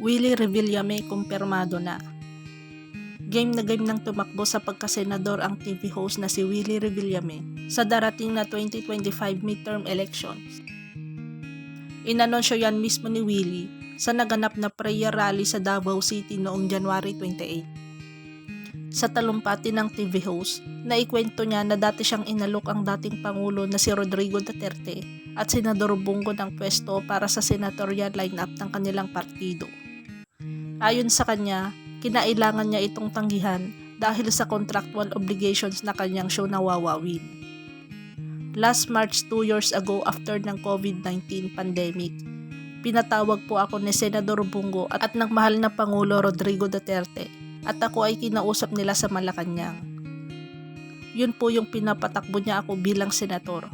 Willie Revillame kumpirmado na. Game na game nang tumakbo sa pagkasenador ang TV host na si Willie Revillame sa darating na 2025 midterm elections. Inanunsyo yan mismo ni Willie sa naganap na prayer rally sa Davao City noong January 28. Sa talumpati ng TV host, naikwento niya na dati siyang inalok ang dating Pangulo na si Rodrigo Duterte at Senador Bongo ng pwesto para sa senatorial lineup ng kanilang partido. Ayon sa kanya, kinailangan niya itong tanggihan dahil sa contractual obligations na kanyang show na wawawin. Last March 2 years ago after ng COVID-19 pandemic, pinatawag po ako ni Senador Bongo at, at ng mahal na Pangulo Rodrigo Duterte at ako ay kinausap nila sa Malacanang. Yun po yung pinapatakbo niya ako bilang senator.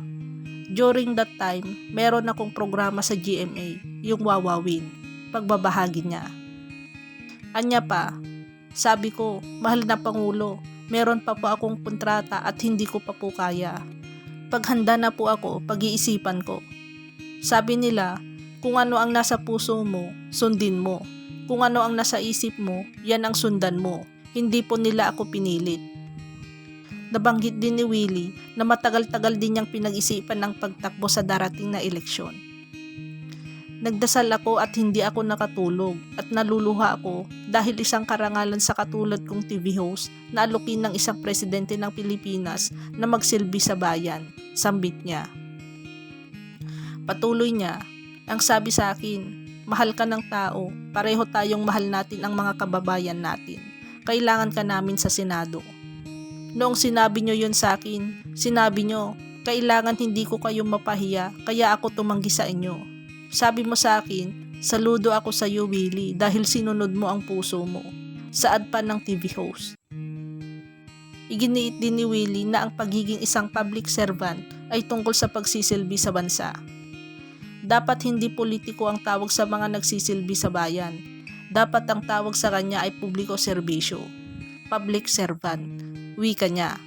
During that time, meron akong programa sa GMA, yung Wawawin, pagbabahagi niya. Anya pa, sabi ko, mahal na Pangulo, meron pa po akong kontrata at hindi ko pa po kaya. Paghanda na po ako, pag-iisipan ko. Sabi nila, kung ano ang nasa puso mo, sundin mo. Kung ano ang nasa isip mo, yan ang sundan mo. Hindi po nila ako pinilit. Nabanggit din ni Willie na matagal-tagal din niyang pinag-isipan ng pagtakbo sa darating na eleksyon. Nagdasal ako at hindi ako nakatulog at naluluha ako dahil isang karangalan sa katulad kong TV host na alukin ng isang presidente ng Pilipinas na magsilbi sa bayan, sambit niya. Patuloy niya, ang sabi sa akin, mahal ka ng tao, pareho tayong mahal natin ang mga kababayan natin. Kailangan ka namin sa Senado. Noong sinabi nyo yun sa akin, sinabi nyo, kailangan hindi ko kayo mapahiya, kaya ako tumanggi sa inyo. Sabi mo sa akin, saludo ako sa iyo Willie dahil sinunod mo ang puso mo. Saad pa ng TV host. Iginiit din ni Willie na ang pagiging isang public servant ay tungkol sa pagsisilbi sa bansa. Dapat hindi politiko ang tawag sa mga nagsisilbi sa bayan. Dapat ang tawag sa kanya ay publiko serbisyo. Public servant. Wika niya.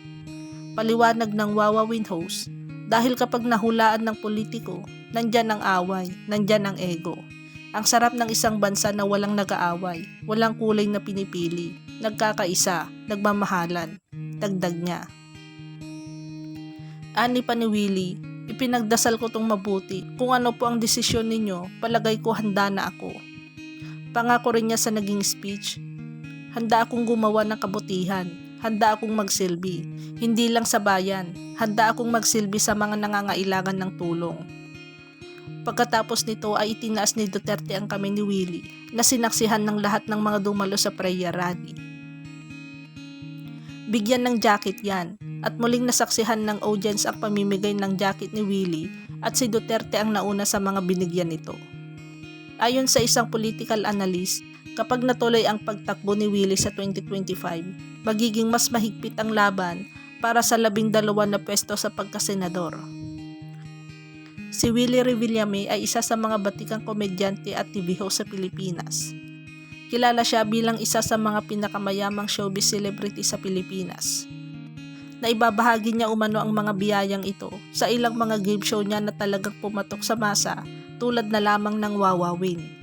Paliwanag ng Wawawin host dahil kapag nahulaan ng politiko, nandyan ang away, nandyan ang ego. Ang sarap ng isang bansa na walang nag-aaway, walang kulay na pinipili, nagkakaisa, nagmamahalan, dagdag niya. Ani pa ni Willie, ipinagdasal ko tong mabuti. Kung ano po ang desisyon ninyo, palagay ko handa na ako. Pangako rin niya sa naging speech, handa akong gumawa ng kabutihan, handa akong magsilbi, hindi lang sa bayan, handa akong magsilbi sa mga nangangailangan ng tulong. Pagkatapos nito ay itinaas ni Duterte ang kami ni Willie na sinaksihan ng lahat ng mga dumalo sa prayer rally. Bigyan ng jacket yan at muling nasaksihan ng audience ang pamimigay ng jacket ni Willie at si Duterte ang nauna sa mga binigyan nito. Ayon sa isang political analyst, kapag natuloy ang pagtakbo ni Willie sa 2025, magiging mas mahigpit ang laban para sa labing dalawa na pwesto sa pagkasenador. Si Willie Revillame ay isa sa mga batikang komedyante at TV host sa Pilipinas. Kilala siya bilang isa sa mga pinakamayamang showbiz celebrity sa Pilipinas. Naibabahagi niya umano ang mga biyayang ito sa ilang mga game show niya na talagang pumatok sa masa tulad na lamang ng Wawawin.